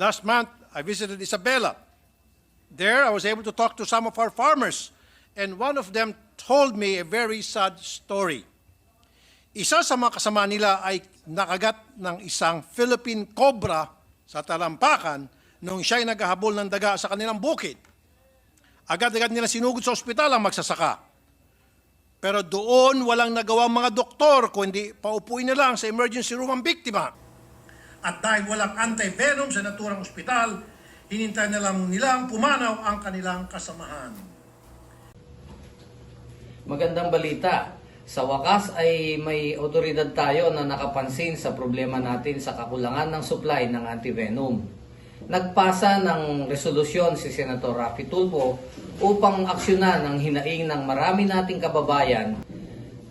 Last month, I visited Isabela. There, I was able to talk to some of our farmers, and one of them told me a very sad story. Isa sa mga kasama nila ay nakagat ng isang Philippine cobra sa talampakan nung siya'y naghahabol ng daga sa kanilang bukid. Agad-agad nila sinugod sa ospital ang magsasaka. Pero doon walang nagawang mga doktor kundi paupuin na lang sa emergency room ang biktima. At dahil walang anti-venom sa naturang ospital, hinintay na lang nilang pumanaw ang kanilang kasamahan. Magandang balita. Sa wakas ay may otoridad tayo na nakapansin sa problema natin sa kakulangan ng supply ng antivenom. Nagpasa ng resolusyon si Senator Rafi Tulfo upang aksyonan ang hinaing ng marami nating kababayan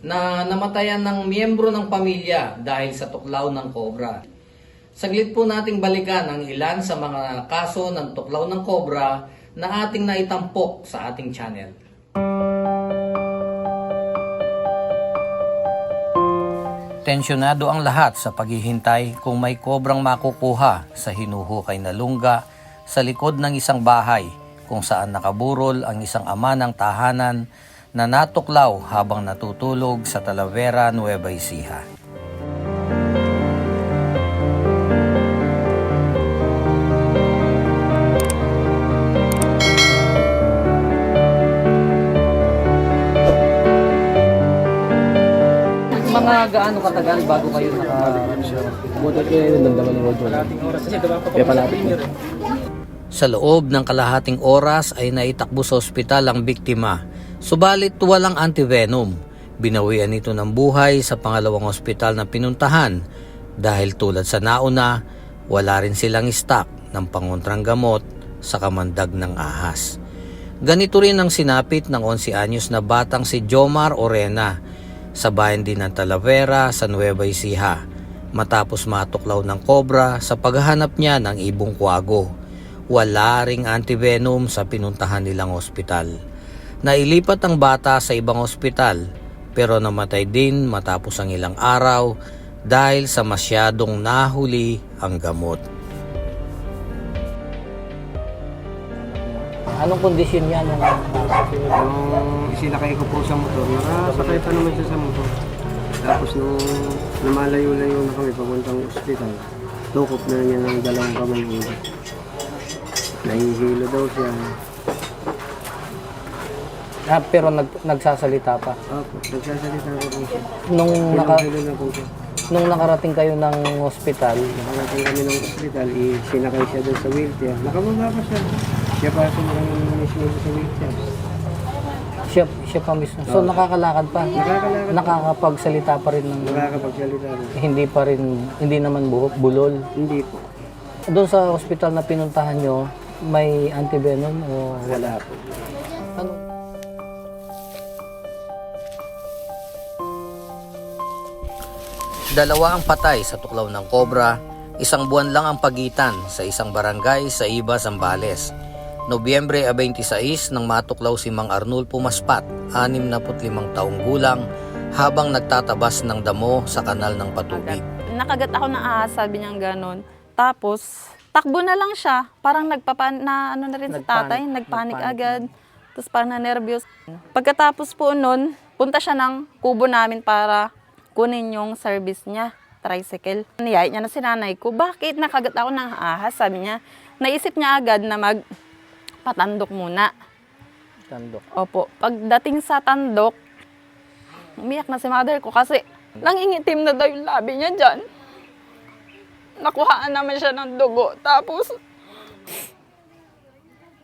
na namatayan ng miyembro ng pamilya dahil sa tuklaw ng kobra. Saglit po nating balikan ang ilan sa mga kaso ng tuklaw ng kobra na ating naitampok sa ating channel. Tensyonado ang lahat sa paghihintay kung may kobrang makukuha sa hinuhukay na lungga sa likod ng isang bahay kung saan nakaburol ang isang ama ng tahanan na natuklaw habang natutulog sa Talavera, Nueva Ecija. Mga gaano katagal bago kayo naka... Buti kayo nung naman ni Rojo. Kaya palapit mo. Sa loob ng kalahating oras ay naitakbo sa ospital ang biktima. Subalit walang antivenom. Binawian ito ng buhay sa pangalawang ospital na pinuntahan dahil tulad sa nauna, wala rin silang stock ng pangontrang gamot sa kamandag ng ahas. Ganito rin ang sinapit ng 11 anyos na batang si Jomar Orena sa bayan din ng Talavera sa Nueva Ecija matapos matuklaw ng kobra sa paghahanap niya ng ibong kwago. Wala ring antivenom sa pinuntahan nilang ospital. Nailipat ang bata sa ibang ospital pero namatay din matapos ang ilang araw dahil sa masyadong nahuli ang gamot. Anong kondisyon niya nung Nung isinakay ko po sa motor, nakasakay pa naman siya sa motor. Tapos nung lumalayo-layo na kami papuntang ospital, tukop na niya ng dalawang kamay ulo. Nahihilo daw siya. ah, pero nag, nagsasalita pa? Opo, nagsasalita na po siya. Nung, naka, na po siya. nung nakarating kayo ng ospital, Nakarating kami ng ospital, isinakay siya doon sa wheelchair. Nakababa pa siya. Siya pa sumakay ng mismo sa wheelchair. siya, siya pa mismo. So nakakalakad pa? Nakakalakad. Nakakapagsalita pa rin ng Nakakapagsalita rin. hindi pa rin, hindi naman buhok, bulol. Hindi po. Doon sa ospital na pinuntahan nyo, may antivenom o Wala po. ano? Dalawa ang patay sa tuklaw ng kobra, isang buwan lang ang pagitan sa isang barangay sa Iba, Zambales. Nobyembre 26 nang matuklaw si Mang Arnulfo Maspat, 65 taong gulang, habang nagtatabas ng damo sa kanal ng patubig. Nakagat ako ng ahas, sabi niya ganon. Tapos, takbo na lang siya. Parang nagpapan na ano na rin si Nagpanic. tatay, nagpanik Nagpanic. agad. Tapos parang na-nervous. Pagkatapos po nun, punta siya ng kubo namin para kunin yung service niya, tricycle. Niyay niya na si nanay ko, bakit nakagat ako ng ahas? Sabi niya, naisip niya agad na magpatandok muna. Tandok. Opo. Pagdating sa tandok, umiyak na si mother ko kasi nangingitim na daw yung labi niya dyan. Nakuhaan naman siya ng dugo. Tapos,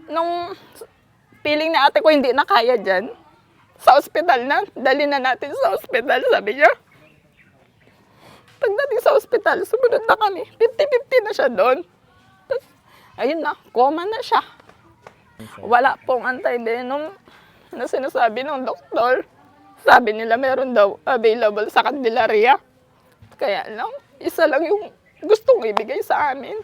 nung feeling na ate ko hindi na kaya dyan, sa ospital na, dali na natin sa ospital, sabi niya. Pagdating sa ospital, sumunod na kami. 50-50 na siya doon. Tapos, ayun na, coma na siya. Wala pong antivenom na sinasabi ng doktor. Sabi nila meron daw available sa Candelaria. Kaya lang, isa lang yung gustong ibigay sa amin.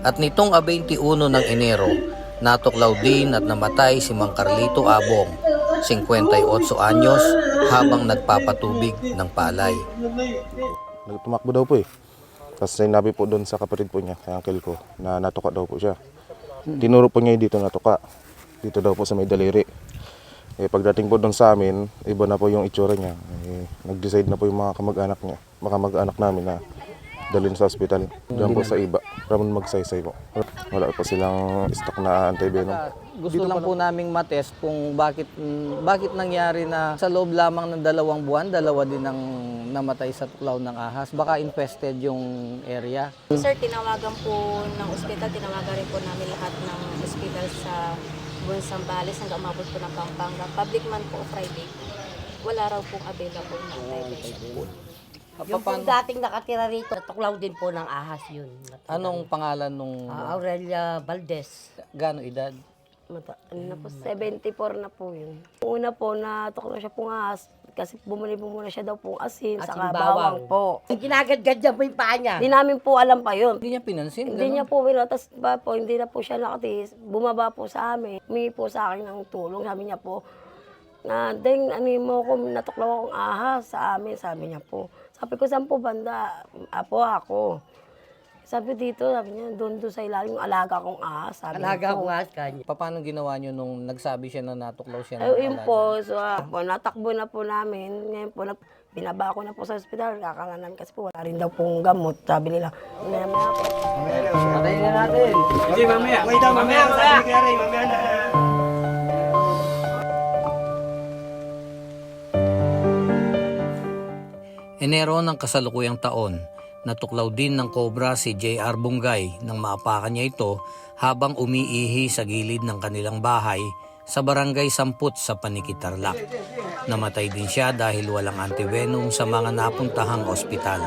At nitong 21 ng Enero, natuklaw din at namatay si Mang Carlito Abong, 58 anyos, habang nagpapatubig ng palay. Tumakbo daw po eh. Tapos sinabi po doon sa kapatid po niya, kay uncle ko, na natuka daw po siya. Tinuro po niya dito natuka. Dito daw po sa may daliri. Eh, pagdating po doon sa amin, iba na po yung itsura niya. Eh, nag-decide na po yung mga kamag-anak niya, mga kamag-anak namin na dalhin sa ospital. Diyan po sa iba. Ramon magsaysay po. Wala pa silang stock na antivenom. Gusto lang po naming matest kung bakit bakit nangyari na sa loob lamang ng dalawang buwan, dalawa din ang namatay sa tuklaw ng ahas. Baka infested yung area. Sir, tinawagan po ng ospital, tinawagan rin po namin lahat ng ospital sa buwan Sambales hanggang umabot po ng Pampanga. Public man po Friday, wala raw pong available na antivenom. Yung pong dating nakatira rito, natuklaw din po ng ahas yun. Anong pangalan nung Ah, Aurelia Valdez. gaano edad? Mata, ano na po, 74 na po yun. Una po, natuklaw siya pong ahas kasi bumili po muna siya daw pong asin, Asin, saka bawang. bawang po. Ginagadgad niya po yung paa niya. Hindi namin po alam pa yun. Hindi niya pinansin. Hindi ganun? niya po pinotas ba po, hindi na po siya nakatiis. Bumaba po sa amin. Humingi po sa akin ng tulong. Sabi niya po, na ding ano mo ko natuklaw akong ahas sa amin, sabi niya po. Sabi ko, saan po banda? Apo ako. Sabi dito, sabi niya, doon doon sa ilalim yung alaga kong ahas. Sabi Alaga po. ko nga kanya. Pa- Paano ginawa niyo nung nagsabi siya na natuklaw siya ng Ay, yun alaga? po, so, ah, po, natakbo na po namin. Ngayon po, nag, binaba ko na po sa ospital. Kakalanan kasi po, wala rin daw pong gamot. Sabi nila, maya maya po. Patayin na natin. Hindi, mamaya. Wait, mamaya, mamaya. Mamaya na. Enero ng kasalukuyang taon, natuklaw din ng kobra si J.R. Bungay nang maapakan niya ito habang umiihi sa gilid ng kanilang bahay sa barangay Samput sa Panikitarlak. Namatay din siya dahil walang antivenom sa mga napuntahang ospital.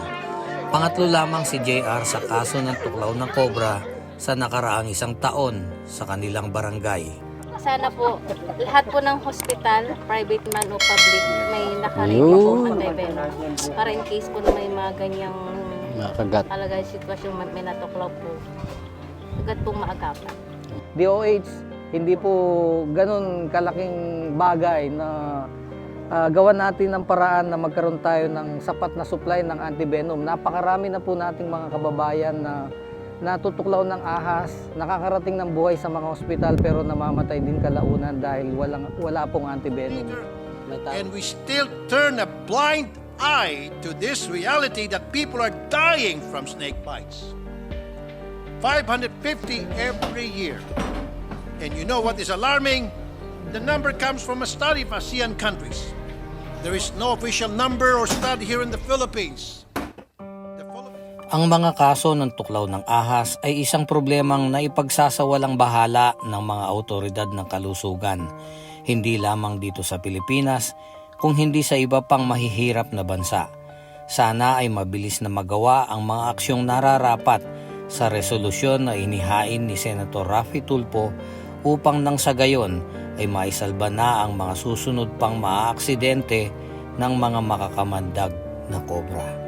Pangatlo lamang si JR sa kaso ng tuklaw ng kobra sa nakaraang isang taon sa kanilang barangay. Sana po, lahat po ng hospital, private man o public, may nakarate po antivenom. Para in case po na may mga ganyang Makagat. talaga sitwasyon, may may natuklaw po. Agad pong maagapan. DOH, hindi po ganun kalaking bagay na ah, gawan natin ng paraan na magkaroon tayo ng sapat na supply ng antivenom. Napakarami na po nating mga kababayan na natutuklaw ng ahas, nakakarating ng buhay sa mga ospital pero namamatay din kalaunan dahil walang, wala pong antivenom. And we still turn a blind eye to this reality that people are dying from snake bites. 550 every year. And you know what is alarming? The number comes from a study of ASEAN countries. There is no official number or study here in the Philippines. Ang mga kaso ng tuklaw ng ahas ay isang problemang naipagsasawalang bahala ng mga autoridad ng kalusugan, hindi lamang dito sa Pilipinas, kung hindi sa iba pang mahihirap na bansa. Sana ay mabilis na magawa ang mga aksyong nararapat sa resolusyon na inihain ni Senator Raffy Tulfo upang nang sa gayon ay maisalba na ang mga susunod pang maaaksidente ng mga makakamandag na kobra.